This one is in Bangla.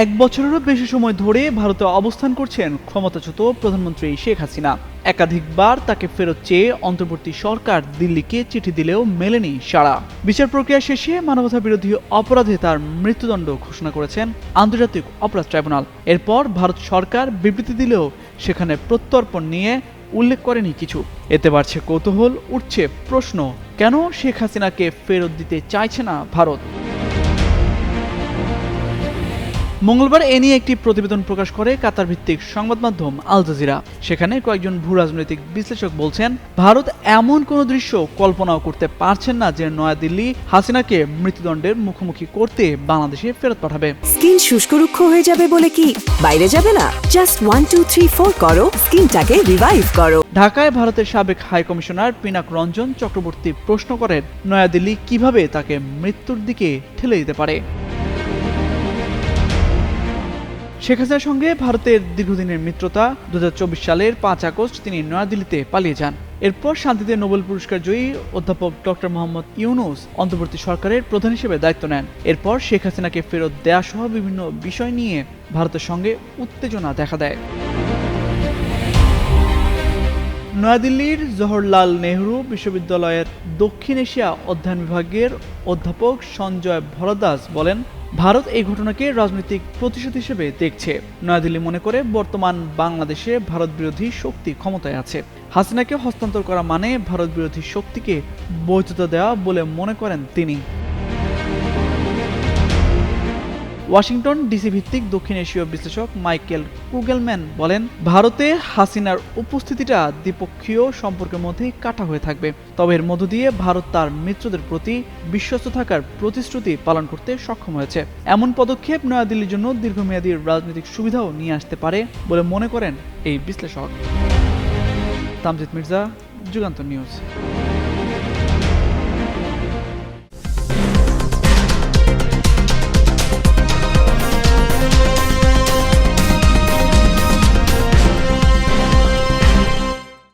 এক বছরেরও বেশি সময় ধরে ভারতে অবস্থান করছেন ক্ষমতাচ্যুত প্রধানমন্ত্রী শেখ হাসিনা। একাধিকবার তাকে ফেরত চেয়ে অন্তর্বর্তী সরকার দিল্লিকে চিঠি দিলেও মেলেনি সাড়া। বিচার প্রক্রিয়া শেষে মানবতা বিরোধী অপরাধে তার মৃত্যুদণ্ড ঘোষণা করেছেন আন্তর্জাতিক অপরাধ ট্রাইব্যুনাল। এরপর ভারত সরকার বিবৃতি দিলেও সেখানে প্রত্যর্পণ নিয়ে উল্লেখ করেনি কিছু। এতে বাড়ছে কৌতূহল, উঠছে প্রশ্ন, কেন শেখ হাসিনাকে ফেরত দিতে চাইছে না ভারত? মঙ্গলবার এ নিয়ে একটি প্রতিবেদন প্রকাশ করে কাতার ভিত্তিক সংবাদ মাধ্যম আল জাজিরা। সেখানে কয়েকজন ভূ রাজনৈতিক বিশ্লেষক বলছেন ভারত এমন কোনো দৃশ্য কল্পনাও করতে পারছেন না যে নয়াদিল্লি হাসিনাকে মৃত্যুদণ্ডের মুখোমুখি করতে বাংলাদেশে ফেরত পাঠাবে। স্কিন শুষ্ক রুক্ষ হয়ে যাবে বলে কি? বাইরে যাবে না? Just one two three four করো। স্কিনটাকে রিভাইভ করো। ঢাকায় ভারতের সাবেক হাই কমিশনার পিনাক রঞ্জন চক্রবর্তী প্রশ্ন করেন নয়াদিল্লি কীভাবে তাকে মৃত্যুর দিকে ঠেলে দিতে পারে? শেখ হাসিনার সঙ্গে ভারতের দীর্ঘদিনের মিত্রতা দু সালের পাঁচ আগস্ট তিনি নয়াদিল্লিতে পালিয়ে যান। এরপর শান্তিতে নোবেল পুরস্কার জয়ী অধ্যাপক ডক্টর মোহাম্মদ ইউনুস অন্তর্বর্তী সরকারের প্রধান হিসেবে দায়িত্ব নেন। এরপর শেখ হাসিনাকে ফেরত দেয়া সহ বিভিন্ন বিষয় নিয়ে ভারতের সঙ্গে উত্তেজনা দেখা দেয়। নয়াদিল্লির জওহরলাল নেহরু বিশ্ববিদ্যালয়ের দক্ষিণ এশিয়া অধ্যয়ন বিভাগের অধ্যাপক সঞ্জয় ভরদাস বলেন ভারত এই ঘটনাকে রাজনৈতিক প্রতিশোধ হিসেবে দেখছে। নয়াদিল্লি মনে করে বর্তমান বাংলাদেশে ভারত বিরোধী শক্তি ক্ষমতায় আছে। হাসিনাকে হস্তান্তর করা মানে ভারত বিরোধী শক্তিকে বৈধতা দেওয়া বলে মনে করেন তিনি। ওয়াশিংটন ডিসি ভিত্তিক দক্ষিণ এশীয় বিশ্লেষক মাইকেল কুগেলম্যান বলেন, ভারতে হাসিনার উপস্থিতিটা দ্বিপক্ষীয় সম্পর্কের মধ্যেই কাটা হয়ে থাকবে। তবে এর মধ্য দিয়ে ভারত তার মিত্রদের প্রতি বিশ্বস্ত থাকার প্রতিশ্রুতি পালন করতে সক্ষম হয়েছে। এমন পদক্ষেপ নয়াদিল্লির জন্য দীর্ঘমেয়াদী রাজনৈতিক সুবিধাও নিয়ে আসতে পারে বলে মনে করেন এই বিশ্লেষক। তামজিদ মির্জা যুগান্ত নিউজ।